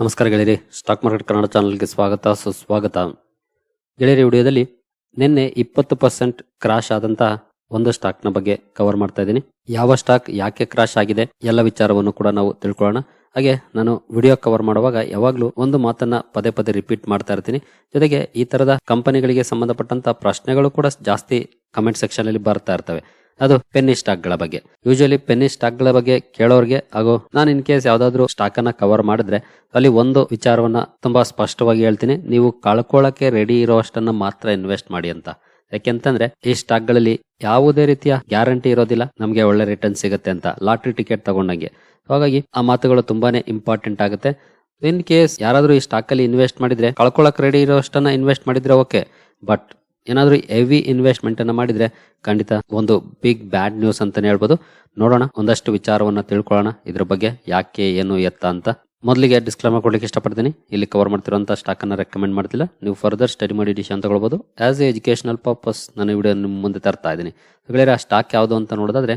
ನಮಸ್ಕಾರ ಗೆಳೆಯರಿ, stock market Kannada ಚಾನಲ್ಗೆ ಸ್ವಾಗತ, ಸುಸ್ವಾಗತ. ಗೆಳೆಯರಿ, ವಿಡಿಯೋದಲ್ಲಿ ನಿನ್ನೆ ಇಪ್ಪತ್ತು ಪರ್ಸೆಂಟ್ ಕ್ರಾಶ್ ಆದಂತಹ ಒಂದು ಸ್ಟಾಕ್ನ ಬಗ್ಗೆ ಕವರ್ ಮಾಡ್ತಾ ಇದ್ದೀನಿ. ಯಾವ ಸ್ಟಾಕ್ ಯಾಕೆ ಕ್ರಾಶ್ ಆಗಿದೆ, ಎಲ್ಲ ವಿಚಾರವನ್ನು ಕೂಡ ನಾವು ತಿಳ್ಕೊಳ್ಳೋಣ. ಹಾಗೆ ನಾನು ವಿಡಿಯೋ ಕವರ್ ಮಾಡುವಾಗ ಯಾವಾಗಲೂ ಒಂದು ಮಾತನ್ನ ಪದೇ ಪದೇ ರಿಪೀಟ್ ಮಾಡ್ತಾ ಇರ್ತೀನಿ. ಜೊತೆಗೆ ಈ ತರದ ಕಂಪನಿಗಳಿಗೆ ಸಂಬಂಧಪಟ್ಟಂತ ಪ್ರಶ್ನೆಗಳು ಕೂಡ ಜಾಸ್ತಿ ಕಮೆಂಟ್ ಸೆಕ್ಷನ್ ಅಲ್ಲಿ ಬರ್ತಾ ಇರ್ತವೆ. ಅದು ಪೆನ್ನಿ ಸ್ಟಾಕ್ಗಳ ಬಗ್ಗೆ. ಯೂಶಲಿ ಪೆನ್ನಿ ಸ್ಟಾಕ್ಗಳ ಬಗ್ಗೆ ಕೇಳೋರ್ಗೆ ಹಾಗೂ ನಾನು ಇನ್ ಕೇಸ್ ಯಾವ್ದಾದ್ರು ಸ್ಟಾಕ್ ಅನ್ನ ಕವರ್ ಮಾಡಿದ್ರೆ ಅಲ್ಲಿ ಒಂದು ವಿಚಾರವನ್ನ ತುಂಬಾ ಸ್ಪಷ್ಟವಾಗಿ ಹೇಳ್ತೀನಿ. ನೀವು ಕಳ್ಕೊಳ್ಳಕ್ಕೆ ರೆಡಿ ಇರೋಷ್ಟನ್ನ ಮಾತ್ರ ಇನ್ವೆಸ್ಟ್ ಮಾಡಿ ಅಂತ. ಯಾಕೆಂತಂದ್ರೆ ಈ ಸ್ಟಾಕ್ಗಳಲ್ಲಿ ಯಾವುದೇ ರೀತಿಯ ಗ್ಯಾರಂಟಿ ಇರೋದಿಲ್ಲ. ನಮಗೆ ಒಳ್ಳೆ ರಿಟರ್ನ್ ಸಿಗುತ್ತೆ ಅಂತ. ಲಾಟ್ರಿ ಟಿಕೆಟ್ ತಗೊಂಡಂಗೆ. ಹಾಗಾಗಿ ಆ ಮಾತುಗಳು ತುಂಬಾನೇ ಇಂಪಾರ್ಟೆಂಟ್ ಆಗುತ್ತೆ. ಇನ್ ಕೇಸ್ ಯಾರಾದರೂ ಈ ಸ್ಟಾಕ್ ಅಲ್ಲಿ ಇನ್ವೆಸ್ಟ್ ಮಾಡಿದ್ರೆ, ಕಳ್ಕೊಳಕ್ ರೆಡಿ ಇರೋಷ್ಟನ್ನ ಇನ್ವೆಸ್ಟ್ ಮಾಡಿದ್ರೆ ಓಕೆ ಬಟ್ ಏನಾದರೂ ಹೆವಿ ಇನ್ವೆಸ್ಟ್ಮೆಂಟ್ ಅನ್ನ ಮಾಡಿದ್ರೆ ಖಂಡಿತ ಒಂದು ಬಿಗ್ ಬ್ಯಾಡ್ ನ್ಯೂಸ್ ಅಂತಾನೆ ಹೇಳ್ಬೋದು. ನೋಡೋಣ, ಒಂದಷ್ಟು ವಿಚಾರವನ್ನ ತಿಳ್ಕೊಳ್ಳೋಣ. ಇದ್ರ ಬಗ್ಗೆ ಯಾಕೆ, ಏನು ಎತ್ತ ಅಂತ. ಮೊದಲಿಗೆ ಡಿಸ್ಕ್ಲೇಮರ್ ಕೊಡ್ಲಿಕ್ಕೆ ಇಷ್ಟಪಡ್ತೀನಿ. ಇಲ್ಲಿ ಕವರ್ ಮಾಡ್ತಿರೋಂಥ ಸ್ಟಾಕ್ ಅನ್ನ ರೆಕಮೆಂಡ್ ಮಾಡ್ತಿಲ್ಲ. ನೀವು ಫರ್ದರ್ ಸ್ಟಡಿ ಮಾಡಿ ಡಿಸಿಷನ್ ತಗೊಳ್ಬಹುದು ಆ್ಯಸ್ ಎ ಎಜುಕೇಶನಲ್ ಪರ್ಪಸ್ ನಾನು ವಿಡಿಯೋ ನಿಮ್ಮ ಮುಂದೆ ತರ್ತಾ ಇದ್ದೀನಿ. ಆ ಸ್ಟಾಕ್ ಯಾವುದು ಅಂತ ನೋಡೋದಾದ್ರೆ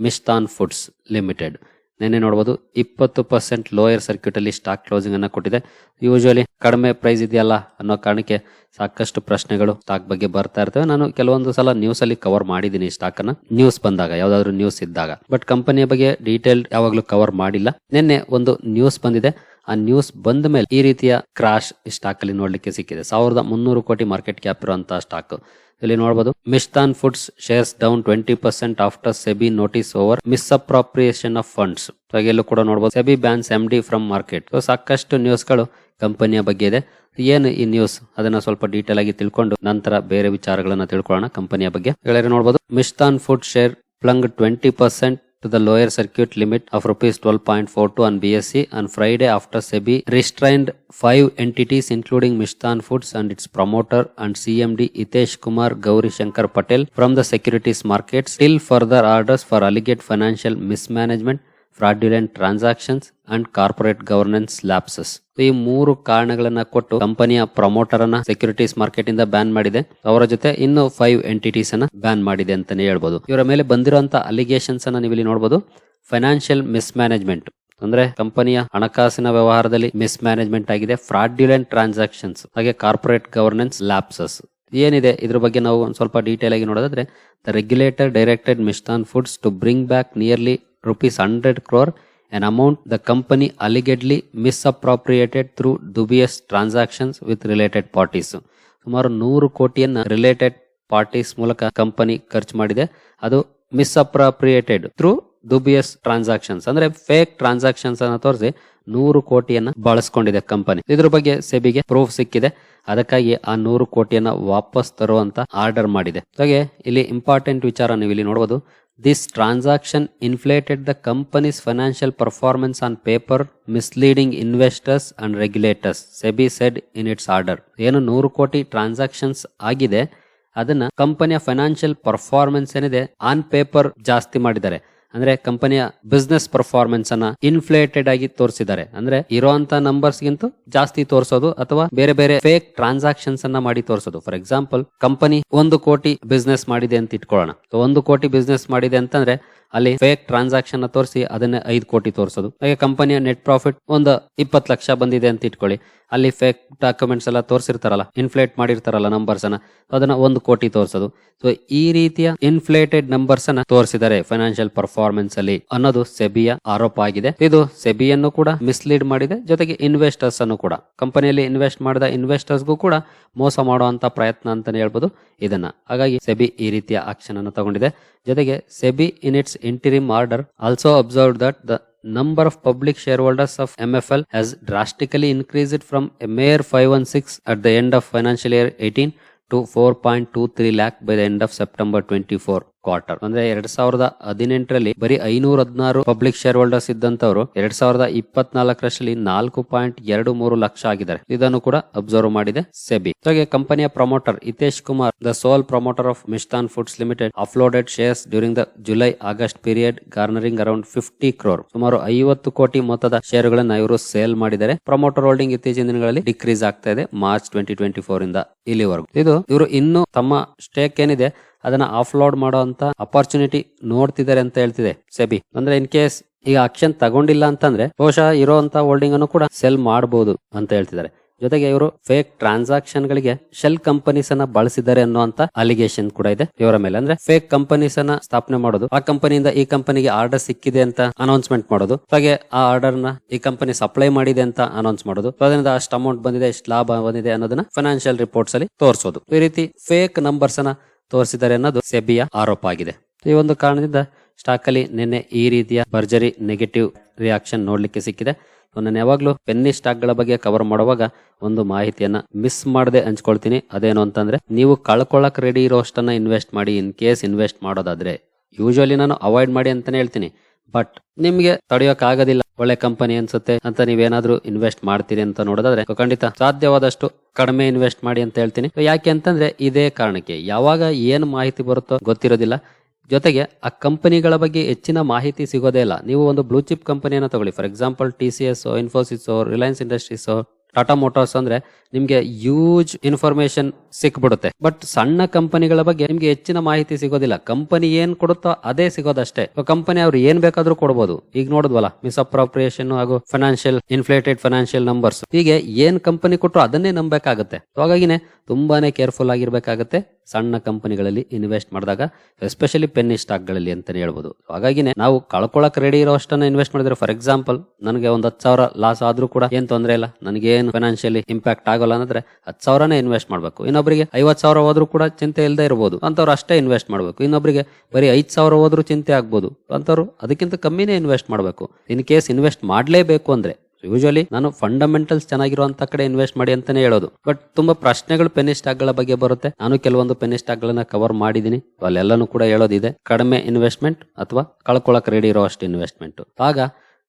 ಮಿಸ್ತಾನ್ ಫುಡ್ಸ್ ಲಿಮಿಟೆಡ್ ನೆನ್ನೆ ನೋಡಬಹುದು ಇಪ್ಪತ್ತು ಪರ್ಸೆಂಟ್ ಲೋಯರ್ ಸರ್ಕ್ಯೂಟ್ ಅಲ್ಲಿ ಸ್ಟಾಕ್ ಕ್ಲೋಸಿಂಗ್ ಅನ್ನ ಕೊಟ್ಟಿದೆ. ಯೂಶುವಲಿ ಕಡಿಮೆ ಪ್ರೈಸ್ ಇದೆಯಲ್ಲ ಅನ್ನೋ ಕಾರಣಕ್ಕೆ ಸಾಕಷ್ಟು ಪ್ರಶ್ನೆಗಳು ಸ್ಟಾಕ್ ಬಗ್ಗೆ ಬರ್ತಾ ಇರ್ತವೆ. ನಾನು ಕೆಲವೊಂದು ಸಲ ನ್ಯೂಸ್ ಅಲ್ಲಿ ಕವರ್ ಮಾಡಿದ್ದೀನಿ ಸ್ಟಾಕ್ ಅನ್ನ. ನ್ಯೂಸ್ ಬಂದಾಗ, ಯಾವ್ದಾದ್ರು ನ್ಯೂಸ್ ಇದ್ದಾಗ. ಬಟ್ ಕಂಪನಿಯ ಬಗ್ಗೆ ಡೀಟೇಲ್ ಯಾವಾಗ್ಲೂ ಕವರ್ ಮಾಡಿಲ್ಲ. ನಿನ್ನೆ ಒಂದು ನ್ಯೂಸ್ ಬಂದಿದೆ. ಆ ನ್ಯೂಸ್ ಬಂದ ಮೇಲೆ ಈ ರೀತಿಯ ಕ್ರಾಶ್ ಸ್ಟಾಕ್ ಅಲ್ಲಿ ನೋಡ್ಲಿಕ್ಕೆ ಸಿಕ್ಕಿದೆ. ಸಾವಿರದ ಮುನ್ನೂರು ಕೋಟಿ ಮಾರ್ಕೆಟ್ ಕ್ಯಾಪ್ ಇರುವಂತಹ ಸ್ಟಾಕ್ ಇಲ್ಲಿ ನೋಡಬಹುದು Mishtann foods shares down twenty percent after SEBI notice over misappropriation of funds ಎಲ್ಲೂ ಕೂಡ ನೋಡಬಹುದು SEBI bans M D from market ಸಾಕಷ್ಟು ನ್ಯೂಸ್ಗಳು ಕಂಪನಿಯ ಬಗ್ಗೆ ಇದೆ. ಏನು ಈ ನ್ಯೂಸ್ ಅದನ್ನ ಸ್ವಲ್ಪ ಡೀಟೇಲ್ ಆಗಿ ತಿಳ್ಕೊಂಡು ನಂತರ ಬೇರೆ ವಿಚಾರಗಳನ್ನ ತಿಳ್ಕೊಳ್ಳೋಣ ಕಂಪನಿಯ ಬಗ್ಗೆ. ಹೇಳಿದ್ರೆ ನೋಡಬಹುದು Mishtann food share plunge twenty percent to the lower circuit limit of rupees 12.42 on BSE on Friday after SEBI restrained five entities including Mishtan Foods and its promoter and CMD Itesh Kumar Gauri Shankar Patel from the securities markets. Till further orders for alleged financial mismanagement fraudulent transactions and corporate governance lapses ಈ ಮೂರು ಕಾರಣಗಳನ್ನ ಕೊಟ್ಟು ಕಂಪನಿಯ promoter ಅನ್ನ securities market ಇಂದ ban ಮಾಡಿದೆ. ಅವರ ಜೊತೆ ಇನ್ನು ಫೈವ್ ಎಂಟಿಟೀಸ್ ಅನ್ನ ಬ್ಯಾನ್ ಮಾಡಿದೆ ಅಂತಾನೆ ಹೇಳ್ಬೋದು. ಇವರ ಮೇಲೆ ಬಂದಿರುವಂತಹ ಅಲಿಗೇಷನ್ಸ್ ಅನ್ನ ನೀವು ಇಲ್ಲಿ ನೋಡಬಹುದು ಫೈನಾನ್ಷಿಯಲ್ ಮಿಸ್ಮ್ಯಾನೇಜ್ಮೆಂಟ್ ಅಂದ್ರೆ ಕಂಪನಿಯ ಹಣಕಾಸಿನ ವ್ಯವಹಾರದಲ್ಲಿ ಮಿಸ್ಮ್ಯಾನೇಜ್ಮೆಂಟ್ ಆಗಿದೆ. ಫ್ರಾಡ್ಯುಲೆಂಟ್ ಟ್ರಾನ್ಸಾಕ್ಷನ್ಸ್ ಹಾಗೆ ಕಾರ್ಪೊರೇಟ್ ಗವರ್ನೆನ್ಸ್ ಲ್ಯಾಪ್ಸಸ್ ಏನಿದೆ? ಇದ್ರ ಬಗ್ಗೆ ನಾವು ಒಂದು ಸ್ವಲ್ಪ ಡೀಟೇಲ್ ಆಗಿ ನೋಡೋದಾದ್ರೆ the regulator directed Mishtann Foods to bring back nearly rupees hundred crore an amount the company allegedly misappropriated through dubious transactions with related parties ಸುಮಾರು ನೂರು ಕೋಟಿಯನ್ನ ರಿಲೇಟೆಡ್ ಪಾರ್ಟೀಸ್ ಮೂಲಕ ಕಂಪನಿ ಖರ್ಚು ಮಾಡಿದೆ. ಅದು ಮಿಸ್ಅಪ್ರೋಪ್ರಿಯೇಟೆಡ್ ತ್ರೂ ದುಬಿಯಸ್ ಟ್ರಾನ್ಸಾಕ್ಷನ್ಸ್. ಅಂದ್ರೆ fake transactions ಅನ್ನ ತೋರಿಸಿ ನೂರು ಕೋಟಿಯನ್ನ ಬಳಸ್ಕೊಂಡಿದೆ ಕಂಪನಿ. ಇದ್ರ ಬಗ್ಗೆ ಸೆಬಿಗೆ ಪ್ರೂಫ್ ಸಿಕ್ಕಿದೆ. ಅದಕ್ಕಾಗಿ ಆ ನೂರು ಕೋಟಿಯನ್ನ ವಾಪಸ್ ತರುವಂತ ಆರ್ಡರ್ ಮಾಡಿದೆ. ಹಾಗೆ ಇಲ್ಲಿ ಇಂಪಾರ್ಟೆಂಟ್ ವಿಚಾರ ನೀವು ಇಲ್ಲಿ ನೋಡಬಹುದು this transaction inflated the company's financial performance on paper misleading investors and regulators SEBI said in its order ಏನು ನೂರು ಕೋಟಿ ಟ್ರಾನ್ಸಾಕ್ಷನ್ಸ್ ಆಗಿದೆ, ಅದನ್ನ ಕಂಪನಿಯ ಫೈನಾನ್ಷಿಯಲ್ ಪರ್ಫಾರ್ಮೆನ್ಸ್ ಏನಿದೆ ಆನ್ ಪೇಪರ್ ಜಾಸ್ತಿ ಮಾಡಿದ್ದಾರೆ. ಅಂದ್ರೆ ಕಂಪನಿಯ ಬಿಸ್ನೆಸ್ ಪರ್ಫಾರ್ಮೆನ್ಸ್ ಅನ್ನ ಇನ್ಫ್ಲೇಟೆಡ್ ಆಗಿ ತೋರಿಸಿದ್ದಾರೆ. ಅಂದ್ರೆ ಇರುವಂತ ನಂಬರ್ಸ್ ಗಿಂತ ಜಾಸ್ತಿ ತೋರಿಸೋದು ಅಥವಾ ಬೇರೆ ಬೇರೆ ಫೇಕ್ ಟ್ರಾನ್ಸಾಕ್ಷನ್ಸ್ ಅನ್ನ ಮಾಡಿ ತೋರಿಸೋದು. ಫಾರ್ ಎಕ್ಸಾಂಪಲ್ ಕಂಪನಿ ಒಂದು ಕೋಟಿ ಬಿಸ್ನೆಸ್ ಮಾಡಿದೆ ಅಂತ ಇಟ್ಕೊಳ್ಳೋಣ. ಒಂದು ಕೋಟಿ ಬಿಸ್ನೆಸ್ ಮಾಡಿದೆ ಅಂತಂದ್ರೆ ಅಲ್ಲಿ ಫೇಕ್ ಟ್ರಾನ್ಸಾಕ್ಷನ್ ತೋರಿಸಿ ಅದನ್ನೇ ಐದು ಕೋಟಿ ತೋರಿಸೋದು. ಹಾಗೆ ಕಂಪನಿಯ ನೆಟ್ ಪ್ರಾಫಿಟ್ ಒಂದು ಇಪ್ಪತ್ತು ಲಕ್ಷ ಬಂದಿದೆ ಅಂತ ಇಟ್ಕೊಳ್ಳಿ. ಅಲ್ಲಿ ಫೇಕ್ ಡಾಕ್ಯುಮೆಂಟ್ಸ್ ಎಲ್ಲ ತೋರಿಸಿರ್ತಾರಲ್ಲ ಇನ್ಫ್ಲೇಟ್ ಮಾಡಿರ್ತಾರಲ್ಲ ನಂಬರ್ಸ್ ಅನ್ನ ಅದನ್ನ ಒಂದು ಕೋಟಿ ತೋರಿಸೋದು. ಸೊ ಈ ರೀತಿಯ ಇನ್ಫ್ಲೇಟೆಡ್ ನಂಬರ್ಸ್ ಅನ್ನ ತೋರಿಸಿದರೆ ಫೈನಾನ್ಷಿಯಲ್ ಪರ್ಫಾರ್ಮೆನ್ಸ್ ಅಲ್ಲಿ ಅನ್ನೋದು ಸೆಬಿಯ ಆರೋಪ ಆಗಿದೆ. ಇದು ಸೆಬಿಯನ್ನು ಕೂಡ ಮಿಸ್ಲೀಡ್ ಮಾಡಿದೆ, ಜೊತೆಗೆ ಇನ್ವೆಸ್ಟರ್ಸ್ ಅನ್ನು ಕೂಡ. ಕಂಪನಿಯಲ್ಲಿ ಇನ್ವೆಸ್ಟ್ ಮಾಡಿದ ಇನ್ವೆಸ್ಟರ್ಸ್ಗೂ ಕೂಡ ಮೋಸ ಮಾಡುವಂತ ಪ್ರಯತ್ನ ಅಂತಾನೆ ಹೇಳ್ಬೋದು ಇದನ್ನ. ಹಾಗಾಗಿ ಸೆಬಿ ಈ ರೀತಿಯ ಆಕ್ಷನ್ ಅನ್ನು ತಗೊಂಡಿದೆ. ಜೊತೆಗೆ SEBI in its interim order also observed that the number of public shareholders of MFL has drastically increased from a mere 516 at the end of financial year 18 to 4.23 lakh by the end of September 24. Quarter ಅಂದ್ರೆ ಎರಡ್ ಸಾವಿರದ ಹದಿನೆಂಟರಲ್ಲಿ ಬರೀ ಐನೂರ ಹದಿನಾರು public share holders ಇದ್ದಂತವರು ಎರಡ್ ಸಾವಿರದ ಇಪ್ಪತ್ನಾಲ್ಕರಲ್ಲಿ ನಾಲ್ಕು ಪಾಯಿಂಟ್ ಎರಡು ಮೂರು ಲಕ್ಷ ಆಗಿದ್ದಾರೆ. ಇದನ್ನು ಕೂಡ ಅಬ್ಸರ್ವ್ ಮಾಡಿದೆ ಸೆಬಿ. ಹಾಗೆ ಕಂಪನಿಯ promoter Hitesh Kumar the sole promoter of Mishtann foods limited offloaded shares during the July August period garnering around fifty crore ಸುಮಾರು ಐವತ್ತು ಕೋಟಿ ಮೊತ್ತದ ಶೇರುಗಳನ್ನು ಇವರು ಸೇಲ್ ಮಾಡಿದ್ದಾರೆ ಪ್ರಮೋಟರ್ ಹೋಲ್ಡಿಂಗ್ ಇತ್ತೀಚಿನ ದಿನಗಳಲ್ಲಿ ಡಿಕ್ರೀಸ್ ಆಗ್ತಾ ಇದೆ ಮಾರ್ಚ್ ಟ್ವೆಂಟಿ ಟ್ವೆಂಟಿ ಫೋರ್ ಇಂದ ಇಲ್ಲಿವರೆಗೂ. ಇದು ಇವರು ಇನ್ನು ತಮ್ಮ ಸ್ಟೇಕ್ ಏನಿದೆ ಅದನ್ನ ಆಫ್ಲೋಡ್ ಮಾಡೋ ಅಂತ ಅಪರ್ಚುನಿಟಿ ನೋಡ್ತಿದ್ದಾರೆ ಅಂತ ಹೇಳ್ತಿದೆ ಸೆಬಿ. ಅಂದ್ರೆ ಇನ್ ಕೇಸ್ ಈಗ ಆಕ್ಷನ್ ತಗೊಂಡಿಲ್ಲ ಅಂತಂದ್ರೆ ಬಹುಶಃ ಇರೋಂತ ಹೋಲ್ಡಿಂಗ್ ಅನ್ನು ಕೂಡ ಸೆಲ್ ಮಾಡಬಹುದು ಅಂತ ಹೇಳ್ತಿದ್ದಾರೆ. ಜೊತೆಗೆ ಇವರು ಫೇಕ್ ಟ್ರಾನ್ಸಾಕ್ಷನ್ ಗಳಿಗೆ ಶೆಲ್ ಕಂಪನೀಸ್ ಅನ್ನ ಬಳಸಿದ್ದಾರೆ ಅನ್ನುವಂತ ಅಲಿಗೇಷನ್ ಕೂಡ ಇದೆ ಇವರ ಮೇಲೆ. ಅಂದ್ರೆ ಫೇಕ್ ಕಂಪನೀಸ್ ಅನ್ನ ಸ್ಥಾಪನೆ ಮಾಡೋದು, ಆ ಕಂಪನಿಯಿಂದ ಈ ಕಂಪನಿಗೆ ಆರ್ಡರ್ ಸಿಕ್ಕಿದೆ ಅಂತ ಅನೌನ್ಸ್ಮೆಂಟ್ ಮಾಡೋದು, ಹಾಗೆ ಆ ಆರ್ಡರ್ನ ಈ ಕಂಪನಿ ಸಪ್ಲೈ ಮಾಡಿದೆ ಅಂತ ಅನೌನ್ಸ್ ಮಾಡೋದು ಅದರಿಂದ ಅಷ್ಟು ಅಮೌಂಟ್ ಬಂದಿದೆ, ಎಷ್ಟು ಲಾಭ ಬಂದಿದೆ ಅನ್ನೋದನ್ನ ಫೈನಾನ್ಷಿಯಲ್ ರಿಪೋರ್ಟ್ಸ್ ಅಲ್ಲಿ ತೋರಿಸೋದು. ಈ ರೀತಿ ಫೇಕ್ ನಂಬರ್ಸ್ ಅನ್ನ ತೋರಿಸಿದ್ದಾರೆ ಅನ್ನೋದು ಸೆಬಿಯ ಆರೋಪ ಆಗಿದೆ. ಈ ಒಂದು ಕಾರಣದಿಂದ ಸ್ಟಾಕ್ ಅಲ್ಲಿ ನಿನ್ನೆ ಈ ರೀತಿಯ ಭರ್ಜರಿ ನೆಗೆಟಿವ್ ರಿಯಾಕ್ಷನ್ ನೋಡ್ಲಿಕ್ಕೆ ಸಿಕ್ಕಿದೆ. ನಾನು ಯಾವಾಗ್ಲೂ ಪೆನ್ನಿ ಸ್ಟಾಕ್ಗಳ ಬಗ್ಗೆ ಕವರ್ ಮಾಡುವಾಗ ಒಂದು ಮಾಹಿತಿಯನ್ನ ಮಿಸ್ ಮಾಡದೆ ಹಂಚ್ಕೊಳ್ತೀನಿ. ಅದೇನು ಅಂತಂದ್ರೆ, ನೀವು ಕಳ್ಕೊಳ್ಳಕ್ ರೆಡಿ ಇರೋಷ್ಟನ್ನ ಇನ್ವೆಸ್ಟ್ ಮಾಡಿ ಇನ್ ಕೇಸ್ ಇನ್ವೆಸ್ಟ್ ಮಾಡೋದಾದ್ರೆ ಯೂಶಲಿ ನಾನು ಅವಾಯ್ಡ್ ಮಾಡಿ ಅಂತಾನೆ ಹೇಳ್ತೀನಿ. ಬಟ್ ನಿಮ್ಗೆ ತಡೆಯೋಕ್ ಆಗೋದಿಲ್ಲ ಒಳ್ಳೆ ಕಂಪನಿ ಅನ್ಸುತ್ತೆ ಅಂತ ನೀವೇನಾದ್ರೂ ಇನ್ವೆಸ್ಟ್ ಮಾಡ್ತೀರಿ ಅಂತ ನೋಡೋದಾದ್ರೆ ಖಂಡಿತ ಸಾಧ್ಯವಾದಷ್ಟು ಕಡಿಮೆ ಇನ್ವೆಸ್ಟ್ ಮಾಡಿ ಅಂತ ಹೇಳ್ತೀನಿ. ಯಾಕೆ ಅಂತಂದ್ರೆ ಇದೇ ಕಾರಣಕ್ಕೆ. ಯಾವಾಗ ಏನು ಮಾಹಿತಿ ಬರುತ್ತೋ ಗೊತ್ತಿರೋದಿಲ್ಲ. ಜೊತೆಗೆ ಆ ಕಂಪನಿಗಳ ಬಗ್ಗೆ ಹೆಚ್ಚಿನ ಮಾಹಿತಿ ಸಿಗೋದೇ ಇಲ್ಲ. ನೀವು ಒಂದು ಬ್ಲೂ ಚಿಪ್ ಕಂಪನಿಯನ್ನು ತಗೊಳ್ಳಿ. For example T C S Infosys Reliance Industries Tata Motors ಅಂದ್ರೆ ನಿಮ್ಗೆ ಯೂಜ್ ಇನ್ಫಾರ್ಮೇಶನ್ ಸಿಕ್ಬಿಡುತ್ತೆ. ಬಟ್ ಸಣ್ಣ ಕಂಪನಿಗಳ ಬಗ್ಗೆ ನಿಮ್ಗೆ ಹೆಚ್ಚಿನ ಮಾಹಿತಿ ಸಿಗೋದಿಲ್ಲ. ಕಂಪನಿ ಏನ್ ಕೊಡುತ್ತೋ ಅದೇ ಸಿಗೋದಷ್ಟೇ. ಕಂಪನಿ ಅವ್ರು ಏನ್ ಬೇಕಾದ್ರೂ ಕೊಡಬಹುದು ಈಗ ನೋಡಿದ್ವಲ್ಲ ಮಿಸ್ಅಪ್ರಾಪ್ರಿಯೇಷನ್ ಹಾಗೂ ಫೈನಾನ್ಷಿಯಲ್ ಇನ್ಫ್ಲೇಟೆಡ್ ಫೈನಾನ್ಷಿಯಲ್ ನಂಬರ್ಸ್ ಹೀಗೆ ಏನ್ ಕಂಪನಿ ಕೊಟ್ಟರು ಅದನ್ನೇ ನಂಬೇಕಾಗುತ್ತೆ ಹಾಗಾಗಿನೇ ತುಂಬಾನೇ ಕೇರ್ಫುಲ್ ಆಗಿರ್ಬೇಕಾಗುತ್ತೆ. ಸಣ್ಣ ಕಂಪನಿಗಳಲ್ಲಿ ಇನ್ವೆಸ್ಟ್ ಮಾಡಿದಾಗ ಎಸ್ಪೆಷಲಿ ಪೆನ್ನಿ ಸ್ಟಾಕ್ಗಳಲ್ಲಿ ಅಂತಲೇ ಹೇಳ್ಬೋದು. ಹಾಗಾಗಿನೇ ನಾವು ಕಳ್ಕೊಳ್ಳೋಕೆ ರೆಡಿ ಇರೋ ಅಷ್ಟನ್ನು ಇನ್ವೆಸ್ಟ್ ಮಾಡಿದ್ರೆ ಫಾರ್ ಎಕ್ಸಾಂಪಲ್ ನನಗೆ ಒಂದು ಹತ್ತು ಸಾವಿರ ಲಾಸ್ ಆದ್ರೂ ಕೂಡ ಏನು ತೊಂದರೆ ಇಲ್ಲ. ನನಗೇನು ಫೈನಾನ್ಷಿಯಲಿ ಇಂಪ್ಯಾಕ್ಟ್ ಆಗೋಲ್ಲ ಅಂದ್ರೆ ಹತ್ತು ಸಾವಿರನೇ ಇನ್ವೆಸ್ಟ್ ಮಾಡಬೇಕು. ಇನ್ನೊಬ್ಬರಿಗೆ ಐವತ್ತು ಸಾವಿರ ಹೋದರೂ ಕೂಡ ಚಿಂತೆ ಇಲ್ಲದೆ ಇರಬಹುದು ಅಂಥವ್ರು ಅಷ್ಟೇ ಇನ್ವೆಸ್ಟ್ ಮಾಡಬೇಕು. ಇನ್ನೊಬ್ಬರಿಗೆ ಬರೀ ಐದು ಸಾವಿರ ಹೋದರೂ ಚಿಂತೆ ಆಗ್ಬೋದು. ಅಂಥವ್ರು ಅದಕ್ಕಿಂತ ಕಮ್ಮಿನೇ ಇನ್ವೆಸ್ಟ್ ಮಾಡಬೇಕು. ಇನ್ ಕೇಸ್ ಇನ್ವೆಸ್ಟ್ ಮಾಡಲೇಬೇಕು ಅಂದ್ರೆ ಯೂಶುವಲಿ ನಾನು ಫಂಡಮೆಂಟಲ್ಸ್ ಚೆನ್ನಾಗಿರುವಂತ ಕಡೆ ಇನ್ವೆಸ್ಟ್ ಮಾಡಿ ಅಂತಾನೆ ಹೇಳೋದು. ಬಟ್ ತುಂಬಾ ಪ್ರಶ್ನೆಗಳು ಪೆನ್ನಿ ಸ್ಟಾಕ್ಗಳ ಬಗ್ಗೆ ಬರುತ್ತೆ. ನಾನು ಕೆಲವೊಂದು ಪೆನ್ನಿ ಸ್ಟಾಕ್ ಗಳನ್ನ ಕವರ್ ಮಾಡಿದೀನಿ ಅಲ್ಲೆಲ್ಲಾನು ಕೂಡ ಹೇಳೋದಿದೆ. ಕಡಿಮೆ ಇನ್ವೆಸ್ಟ್ಮೆಂಟ್ ಅಥವಾ ಕಳ್ಕೊಳಕ್ ರೆಡಿ ಇರೋ ಅಷ್ಟು ಇನ್ವೆಸ್ಟ್ಮೆಂಟ್ ಆಗ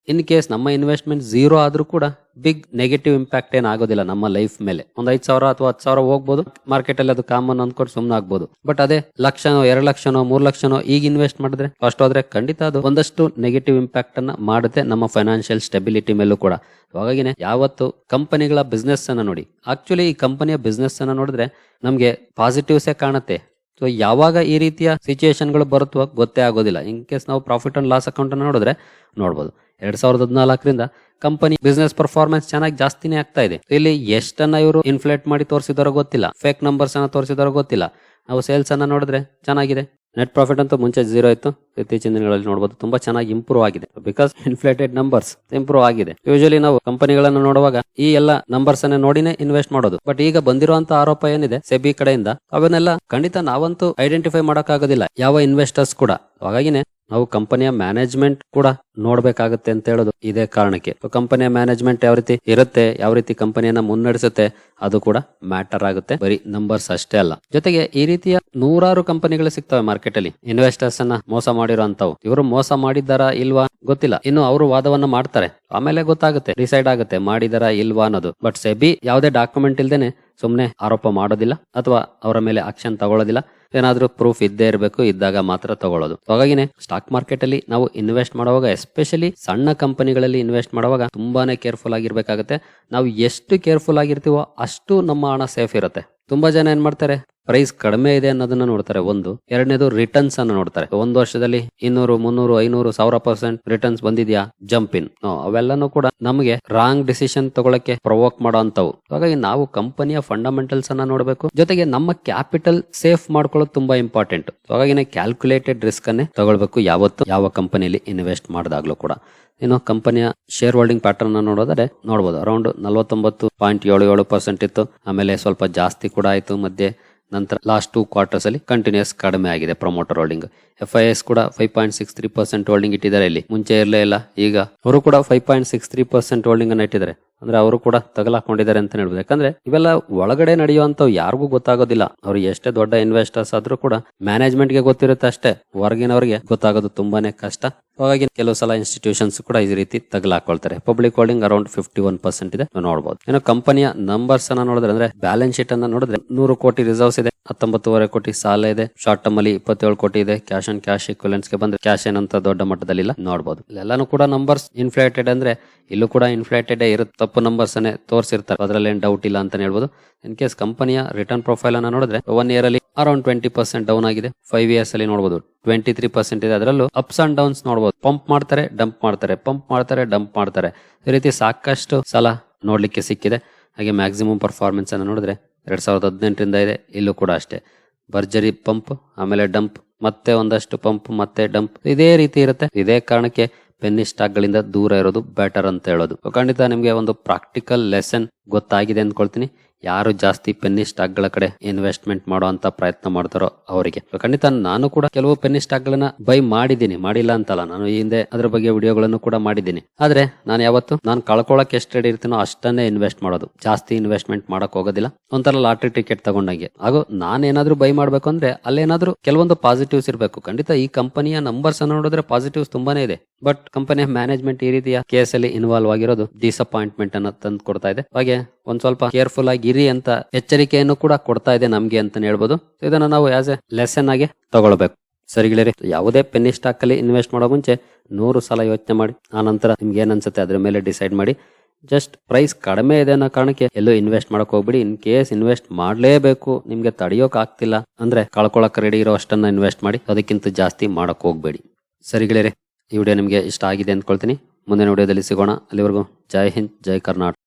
ಇನ್ ಕೇಸ್ ನಮ್ಮ ಇನ್ವೆಸ್ಟ್ಮೆಂಟ್ ಝೀರೋ ಆದ್ರೂ ಕೂಡ ಬಿಗ್ ನೆಗೆಟಿವ್ ಇಂಪ್ಯಾಕ್ಟ್ ಏನ್ ಆಗೋದಿಲ್ಲ ನಮ್ಮ ಲೈಫ್ ಮೇಲೆ. ಒಂದ್ ಐದ್ ಸಾವಿರ ಅಥವಾ ಹತ್ತು ಸಾವಿರ ಹೋಗ್ಬೋದು. ಮಾರ್ಕೆಟ್ ಅಲ್ಲಿ ಅದು ಕಾಮನ್ ಅಂದ್ಕೊಂಡು ಸುಮ್ಮನೆ ಆಗ್ಬೋದು. ಬಟ್ ಅದೇ ಲಕ್ಷನೋ, ಎರಡು ಲಕ್ಷನೋ, ಮೂರ್ ಲಕ್ಷನೋ ಈಗ ಇನ್ವೆಸ್ಟ್ ಮಾಡಿದ್ರೆ ಫಸ್ಟ್ ಹೋದ್ರೆ ಖಂಡಿತ ಅದು ಒಂದಷ್ಟು ನೆಗೆಟಿವ್ ಇಂಪ್ಯಾಕ್ಟ್ ಅನ್ನ ಮಾಡುತ್ತೆ ನಮ್ಮ ಫೈನಾನ್ಷಿಯಲ್ ಸ್ಟೆಬಿಲಿಟಿ ಮೇಲೂ ಕೂಡ. ಹಾಗಾಗಿನೇ ಯಾವತ್ತು ಕಂಪನಿಗಳ ಬಿಸ್ನೆಸ್ ಅನ್ನ ನೋಡಿ. ಆಕ್ಚುಲಿ ಈ ಕಂಪನಿಯ ಬಿಸ್ನೆಸ್ ಅನ್ನ ನೋಡಿದ್ರೆ ನಮ್ಗೆ ಪಾಸಿಟಿವ್ಸೇ ಕಾಣುತ್ತೆ. ಸೊ ಯಾವಾಗ ಈ ರೀತಿಯ ಸಿಚುಯೇಷನ್ಗಳು ಬರುತ್ತೋ ಗೊತ್ತೇ ಆಗೋದಿಲ್ಲ. ಇನ್ ಕೇಸ್ ನಾವು ಪ್ರಾಫಿಟ್ ಅಂಡ್ ಲಾಸ್ ಅಕೌಂಟ್ ಅನ್ನು ನೋಡಿದ್ರೆ ನೋಡ್ಬೋದು. ಎರಡ್ ಸಾವಿರದ ಹದಿನಾಲ್ಕರಿಂದ ಕಂಪನಿ ಬಿಸ್ನೆಸ್ ಪರ್ಫಾರ್ಮೆನ್ಸ್ ಚೆನ್ನಾಗಿ ಜಾಸ್ತಿನೇ ಆಗ್ತಾ ಇದೆ. ಇಲ್ಲಿ ಎಷ್ಟನ್ನ ಇವರು ಇನ್ಫ್ಲೇಟ್ ಮಾಡಿ ತೋರಿಸಿದಾರೋ ಗೊತ್ತಿಲ್ಲ. ಫೇಕ್ ನಂಬರ್ಸ್ ಅನ್ನ ತೋರಿಸಿದಾರೋ ಗೊತ್ತಿಲ್ಲ. ನಾವು ಸೇಲ್ಸ್ ಅನ್ನ ನೋಡಿದ್ರೆ ಚೆನ್ನಾಗಿದೆ. ನೆಟ್ ಪ್ರಾಫಿಟ್ ಅಂತೂ ಮುಂಚೆ ಜೀರೋ ಇತ್ತು. ಇತ್ತೀಚಿನ ದಿನಗಳಲ್ಲಿ ನೋಡಬಹುದು ತುಂಬಾ ಚೆನ್ನಾಗಿ ಇಂಪ್ರೂವ್ ಆಗಿದೆ. ಬಿಕಾಸ್ ಇನ್ಫ್ಲೇಟೆಡ್ ನಂಬರ್ಸ್ ಇಂಪ್ರೂವ್ ಆಗಿದೆ. ಯೂಶಲಿ ನಾವು ಕಂಪನಿಗಳನ್ನು ನೋಡುವಾಗ ಈ ಎಲ್ಲ ನಂಬರ್ಸ್ ಅನ್ನ ನೋಡಿನೇ ಇನ್ವೆಸ್ಟ್ ಮಾಡೋದು. ಬಟ್ ಈಗ ಬಂದಿರುವಂತ ಆರೋಪ ಏನಿದೆ? ಸೆಬಿ ಕಡೆಯಿಂದ. ಅವನ್ನೆಲ್ಲ ಖಂಡಿತ ನಾವಂತೂ ಐಡೆಂಟಿಫೈ ಮಾಡೋಕ್ಕಾಗೋದಿಲ್ಲ. ಯಾವ ಇನ್ವೆಸ್ಟರ್ಸ್ ಕೂಡ. ಹಾಗಾಗಿನೇ ನಾವು ಕಂಪನಿಯ ಮ್ಯಾನೇಜ್ಮೆಂಟ್ ಕೂಡ ನೋಡ್ಬೇಕಾಗುತ್ತೆ ಅಂತ ಹೇಳೋದು ಇದೇ ಕಾರಣಕ್ಕೆ. ಕಂಪನಿಯ ಮ್ಯಾನೇಜ್ಮೆಂಟ್ ಯಾವ ರೀತಿ ಇರುತ್ತೆ, ಯಾವ ರೀತಿ ಕಂಪನಿಯನ್ನ ಮುನ್ನಡೆಸುತ್ತೆ, ಅದು ಕೂಡ ಮ್ಯಾಟರ್ ಆಗುತ್ತೆ. ಬರೀ ನಂಬರ್ಸ್ ಅಷ್ಟೇ ಅಲ್ಲ. ಜೊತೆಗೆ ಈ ರೀತಿಯ ನೂರಾರು ಕಂಪನಿಗಳು ಸಿಗ್ತವೆ ಮಾರ್ಕೆಟ್ ಅಲ್ಲಿ. ಇನ್ವೆಸ್ಟರ್ಸ್ ಅನ್ನ ಮೋಸ ಮಾಡಿರೋ ಅಂತವು ಇವರು ಮೋಸ ಮಾಡಿದ್ದಾರಾ ಇಲ್ವಾ ಗೊತ್ತಿಲ್ಲ. ಇನ್ನು ಅವರು ವಾದವನ್ನ ಮಾಡ್ತಾರೆ. ಆಮೇಲೆ ಗೊತ್ತಾಗುತ್ತೆ ಡಿಸೈಡ್ ಆಗುತ್ತೆ ಮಾಡಿದಾರಾ ಇಲ್ವಾ ಅನ್ನೋದು. ಬಟ್ ಸೆಬಿ ಯಾವುದೇ ಡಾಕ್ಯುಮೆಂಟ್ ಇಲ್ದೇನೆ ಸುಮ್ಮನೆ ಆರೋಪ ಮಾಡೋದಿಲ್ಲ ಅಥವಾ ಅವರ ಮೇಲೆ ಆಕ್ಷನ್ ತಗೊಳ್ಳೋದಿಲ್ಲ. ಏನಾದ್ರೂ ಪ್ರೂಫ್ ಇದ್ದೇ ಇರಬೇಕು, ಇದ್ದಾಗ ಮಾತ್ರ ತಗೊಳ್ಳೋದು. ಹಾಗಾಗಿನೇ ಸ್ಟಾಕ್ ಮಾರ್ಕೆಟ್ ಅಲ್ಲಿ ನಾವು ಇನ್ವೆಸ್ಟ್ ಮಾಡುವಾಗ ಎಸ್ಪೆಷಲಿ ಸಣ್ಣ ಕಂಪನಿಗಳಲ್ಲಿ ಇನ್ವೆಸ್ಟ್ ಮಾಡುವಾಗ ತುಂಬಾನೇ ಕೇರ್ಫುಲ್ ಆಗಿರ್ಬೇಕಾಗುತ್ತೆ. ನಾವು ಎಷ್ಟು ಕೇರ್ಫುಲ್ ಆಗಿರ್ತೀವೋ ಅಷ್ಟು ನಮ್ಮ ಹಣ ಸೇಫ್ ಇರುತ್ತೆ. ತುಂಬಾ ಜನ ಏನ್ ಮಾಡ್ತಾರೆ? ಪ್ರೈಸ್ ಕಡಿಮೆ ಇದೆ ಅನ್ನೋದನ್ನ ನೋಡ್ತಾರೆ. ಒಂದು. ಎರಡನೇದು ರಿಟರ್ನ್ಸ್ ಅನ್ನ ನೋಡ್ತಾರೆ. ಒಂದು ವರ್ಷದಲ್ಲಿ ಇನ್ನೂರು, ಮುನ್ನೂರು, ಐನೂರು, ಸಾವಿರ ಪರ್ಸೆಂಟ್ ರಿಟರ್ನ್ಸ್ ಬಂದಿದ್ಯಾ? ಜಂಪ್ ಇನ್ ಅವೆಲ್ಲನೂ ಕೂಡ ನಮಗೆ ರಾಂಗ್ ಡಿಸಿಷನ್ ತಗೊಳಕ್ಕೆ ಪ್ರವೋಕ್ ಮಾಡೋ ಅಂತವು ಹಾಗಾಗಿ ನಾವು ಕಂಪನಿಯ ಫಂಡಮೆಂಟಲ್ಸ್ ಅನ್ನ ನೋಡಬೇಕು. ಜೊತೆಗೆ ನಮ್ಮ ಕ್ಯಾಪಿಟಲ್ ಸೇಫ್ ಮಾಡ್ಕೊಳ್ಳೋದು ತುಂಬಾ ಇಂಪಾರ್ಟೆಂಟ್ ಹಾಗಾಗಿ ಕ್ಯಾಲ್ಕುಲೇಟೆಡ್ ರಿಸ್ಕ್ ಅನ್ನೇ ತಗೊಳ್ಬೇಕು ಯಾವತ್ತು. ಯಾವ ಕಂಪನಿಯಲ್ಲಿ ಇನ್ವೆಸ್ಟ್ ಮಾಡಿದಾಗ್ಲೂ ಕೂಡ. ಇನ್ನು ಕಂಪನಿಯ ಶೇರ್ ಹೋಲ್ಡಿಂಗ್ ಪ್ಯಾಟರ್ನ್ ನೋಡೋದಾದ್ರೆ ನೋಡಬಹುದು ಅರೌಂಡ್ ನಲವತ್ತೊಂಬತ್ತು ಪಾಯಿಂಟ್ ಏಳು ಏಳು ಪರ್ಸೆಂಟ್ ಇತ್ತು. ಆಮೇಲೆ ಸ್ವಲ್ಪ ಜಾಸ್ತಿ ಕೂಡ ಆಯ್ತು. ಮಧ್ಯೆ ನಂತರ ಲಾಸ್ಟ್ ಟೂ ಕ್ವಾರ್ಟರ್ಸ್ ಅಲ್ಲಿ ಕಂಟಿನ್ಯೂಸ್ ಕಡಿಮೆ ಆಗಿದೆ promoter holding F I S ಕೂಡ five point six three percent holding ಇಟ್ಟಿದ್ದಾರೆ ಇಲ್ಲಿ. ಮುಂಚೆ ಇರಲೇ ಇಲ್ಲ. ಈಗ ಅವರು ಕೂಡ five point six three percent holding ಅನ್ನ ಇಟ್ಟಿದ್ದಾರೆ. ಅಂದ್ರೆ ಅವರು ಕೂಡ ತಗಲಾಕೊಂಡಿದ್ದಾರೆ ಅಂತ ಹೇಳ್ಬೋದು. ಯಾಕಂದ್ರೆ ಇವೆಲ್ಲ ಒಳಗಡೆ ನಡೆಯುವಂತ ಯಾರಿಗೂ ಗೊತ್ತಾಗೋದಿಲ್ಲ. ಅವ್ರು ಎಷ್ಟೇ ದೊಡ್ಡ ಇನ್ವೆಸ್ಟರ್ಸ್ ಆದ್ರೂ ಕೂಡ ಮ್ಯಾನೇಜ್ಮೆಂಟ್ಗೆ ಗೊತ್ತಿರುತ್ತೆ ಅಷ್ಟೇ. ಹೊರಗಿನವರಿಗೆ ಗೊತ್ತಾಗೋದು ತುಂಬಾನೇ ಕಷ್ಟ. ಹಾಗಾಗಿ ಕೆಲವು ಸಲ ಇನ್ಸ್ಟಿಟ್ಯೂಷನ್ಸ್ ಕೂಡ ಈ ರೀತಿ ತಗಲಾಕೊಳ್ತಾರೆ. Public holding around fifty one percent ಇದೆ ನೋಡಬಹುದು ಏನೋ ಕಂಪನಿಯ ನಂಬರ್ಸ್ ಅನ್ನ ನೋಡಿದ್ರೆ ಅಂದ್ರೆ ಬ್ಯಾಲೆನ್ಸ್ ಶೀಟ್ ಅನ್ನ ನೋಡಿದ್ರೆ ನೂರು ಕೋಟಿ ರಿಸರ್ವ್ಸ್ ಇದೆ, ಹತ್ತೊಂಬತ್ತುವರೆ ಕೋಟಿ ಸಾಲ ಇದೆ ಶಾರ್ಟ್ ಟರ್ಮ್ ಅಲ್ಲಿ ಇಪ್ಪತ್ತೇಳು ಕೋಟಿ ಇದೆ ಕ್ಯಾಶ್ ಅಂಡ್ ಕ್ಯಾಶ್ ಇಕ್ವಲೆನ್ಸ್ಗೆ ಬಂದ್ರೆ ಕ್ಯಾಶ್ ಏನಂತ ದೊಡ್ಡ ಮಟ್ಟದಲ್ಲಿ ಇಲ್ಲ ನೋಡಬಹುದು ಇಲ್ಲೆಲ್ಲಾನು ಕೂಡ ನಂಬರ್ಸ್ ಇನ್ಫ್ಲೇಟೆಡ್ ಅಂದ್ರೆ ಇಲ್ಲೂ ಕೂಡ ಇನ್ಫ್ಲೇಟೆಡ್ ಇರುತ್ತೆ ತಪ್ಪು ನಂಬರ್ಸ್ ಅನ್ನೇ ತೋರಿಸಿರ್ತಾರೆ. ಅದರಲ್ಲಿ ಏನ್ ಡೌಟ್ ಇಲ್ಲ ಅಂತ ಹೇಳ್ಬೋದು. ಇನ್ ಕೇಸ್ ಕಂಪನಿಯ ರಿಟರ್ನ್ ಪ್ರೊಫೈಲ್ ಅನ್ನ ನೋಡಿದ್ರೆ ಒನ್ ಇಯರ್ ಅಲ್ಲಿ ಅರೌಂಡ್ ಟ್ವೆಂಟಿ ಪರ್ಸೆಂಟ್ ಡೌನ್ ಆಗಿದೆ. ಫೈವ್ ಇಯರ್ಸ್ ಅಲ್ಲಿ ನೋಡಬಹುದು ಟ್ವೆಂಟಿ ತ್ರೀ ಪರ್ಸೆಂಟ್ ಇದೆ. ಅದರಲ್ಲೂ ಅಪ್ಸ್ ಅಂಡ್ ಡೌನ್ಸ್ ನೋಡಬಹುದು ಪಂಪ್ ಮಾಡ್ತಾರೆ ಡಂಪ್ ಮಾಡ್ತಾರೆ. ಪಂಪ್ ಮಾಡ್ತಾರೆ ಡಂಪ್ ಮಾಡ್ತಾರೆ. ಈ ರೀತಿ ಸಾಕಷ್ಟು ಸಲ ನೋಡ್ಲಿಕ್ಕೆ ಸಿಕ್ಕಿದೆ. ಹಾಗೆ ಮ್ಯಾಕ್ಸಿಮಮ್ ಪರ್ಫಾರ್ಮೆನ್ಸ್ ಅನ್ನು ನೋಡಿದ್ರೆ ಎರಡ್ ಸಾವಿರದ ಹದಿನೆಂಟರಿಂದ ಇದೆ. ಇಲ್ಲೂ ಕೂಡ ಅಷ್ಟೇ. ಭರ್ಜರಿ ಪಂಪ್ ಆಮೇಲೆ ಡಂಪ್ ಮತ್ತೆ ಒಂದಷ್ಟು ಪಂಪ್ ಮತ್ತೆ ಡಂಪ್ ಇದೇ ರೀತಿ ಇರುತ್ತೆ. ಇದೇ ಕಾರಣಕ್ಕೆ ಪೆನ್ನಿ ಸ್ಟಾಕ್ ಗಳಿಂದ ದೂರ ಇರೋದು ಬೆಟರ್ ಅಂತ ಹೇಳೋದು. ಖಂಡಿತ ನಿಮಗೆ ಒಂದು ಪ್ರಾಕ್ಟಿಕಲ್ ಲೆಸನ್ ಗೊತ್ತಾಗಿದೆ ಅಂದ್ಕೊಳ್ತೀನಿ. ಯಾರು ಜಾಸ್ತಿ ಪೆನ್ನಿ ಸ್ಟಾಕ್ಗಳ ಕಡೆ ಇನ್ವೆಸ್ಟ್ಮೆಂಟ್ ಮಾಡೋ ಅಂತ ಪ್ರಯತ್ನ ಮಾಡ್ತಾರೋ ಅವರಿಗೆ. ಖಂಡಿತ ನಾನು ಕೂಡ ಕೆಲವು ಪೆನ್ನಿ ಸ್ಟಾಕ್ ಗಳನ್ನ ಬೈ ಮಾಡಿದ್ದೀನಿ. ಮಾಡಿಲ್ಲ ಅಂತಲ್ಲ, ನಾನು ಈ ಹಿಂದೆ ಅದ್ರ ಬಗ್ಗೆ ವಿಡಿಯೋಗಳನ್ನು ಕೂಡ ಮಾಡಿದ್ದೀನಿ. ಆದ್ರೆ ನಾನು ಯಾವತ್ತು, ನಾನು ಕಳ್ಕೊಳಕ್ ಎಷ್ಟು ರೆಡಿ ಇರ್ತೀನೋ ಅಷ್ಟನ್ನೇ ಇನ್ವೆಸ್ಟ್ ಮಾಡೋದು. ಜಾಸ್ತಿ ಇನ್ವೆಸ್ಟ್ಮೆಂಟ್ ಮಾಡಕ್ ಹೋಗೋದಿಲ್ಲ. ಒಂಥರ ಲಾಟ್ರಿ ಟಿಕೆಟ್ ತಗೊಂಡಂಗೆ. ಹಾಗೂ ನಾನೇನಾದ್ರೂ ಬೈ ಮಾಡ್ಬೇಕು ಅಂದ್ರೆ ಅಲ್ಲೇನಾದ್ರೂ ಕೆಲವೊಂದು ಪಾಸಿಟಿವ್ಸ್ ಇರಬೇಕು. ಖಂಡಿತ ಈ ಕಂಪನಿಯ ನಂಬರ್ಸ್ ಅನ್ನು ನೋಡಿದ್ರೆ ಪಾಸಿಟಿವ್ಸ್ ತುಂಬಾನೇ ಇದೆ. ಬಟ್ ಕಂಪನಿಯ ಮ್ಯಾನೇಜ್ಮೆಂಟ್ ಈ ರೀತಿಯ ಕೇಸಲ್ಲಿ ಇನ್ವಾಲ್ವ್ ಆಗಿರೋದು ಡಿಸಪಾಯಿಂಟ್ಮೆಂಟ್ ಅನ್ನ ತಂದು ಕೊಡ್ತಾ ಇದೆ. ಹಾಗೆ ಒಂದ್ ಸ್ವಲ್ಪ ಕೇರ್ಫುಲ್ ಆಗಿ ಇರಿ ಅಂತ ಎಚ್ಚರಿಕೆಯನ್ನು ಕೂಡ ಕೊಡ್ತಾ ಇದೆ ನಮ್ಗೆ ಅಂತ ಹೇಳ್ಬೋದು. ಇದನ್ನ ನಾವು ಆಸ್ ಎ ಲೆಸನ್ ಆಗಿ ತಗೊಳ್ಬೇಕು. ಸರಿ ಗೆಳೆಯರಿ, ಯಾವುದೇ ಪೆನ್ನಿ ಸ್ಟಾಕ್ ಅಲ್ಲಿ ಇನ್ವೆಸ್ಟ್ ಮಾಡೋ ಮುಂಚೆ ನೂರು ಸಲ ಯೋಚನೆ ಮಾಡಿ, ಆ ನಂತರ ನಿಮ್ಗೆ ಏನ್ ಅನ್ಸುತ್ತೆ ಅದ್ರ ಮೇಲೆ ಡಿಸೈಡ್ ಮಾಡಿ. ಜಸ್ಟ್ ಪ್ರೈಸ್ ಕಡಿಮೆ ಇದೆ ಅನ್ನೋ ಕಾರಣಕ್ಕೆ ಎಲ್ಲೂ ಇನ್ವೆಸ್ಟ್ ಮಾಡಕ್ ಹೋಗ್ಬಿಡಿ. ಇನ್ ಕೇಸ್ ಇನ್ವೆಸ್ಟ್ ಮಾಡ್ಲೇಬೇಕು, ನಿಮ್ಗೆ ತಡೆಯೋಕ್ ಆಗ್ತಿಲ್ಲ ಅಂದ್ರೆ ಕಳ್ಕೊಳಕ್ ರೆಡಿ ಇರೋ ಅಷ್ಟನ್ನ ಇನ್ವೆಸ್ಟ್ ಮಾಡಿ, ಅದಕ್ಕಿಂತ ಜಾಸ್ತಿ ಮಾಡಕ್ ಹೋಗ್ಬೇಡಿ. ಸರಿ ಗೆಳೆಯರೆ, ಈ ವಿಡಿಯೋ ನಿಮ್ಗೆ ಇಷ್ಟ ಆಗಿದೆ ಅಂದ್ಕೊಳ್ತೀನಿ. ಮುಂದಿನ ವಿಡಿಯೋದಲ್ಲಿ ಸಿಗೋಣ. ಅಲ್ಲಿವರೆಗೂ ಜೈ ಹಿಂದ್, ಜೈ ಕರ್ನಾಟಕ.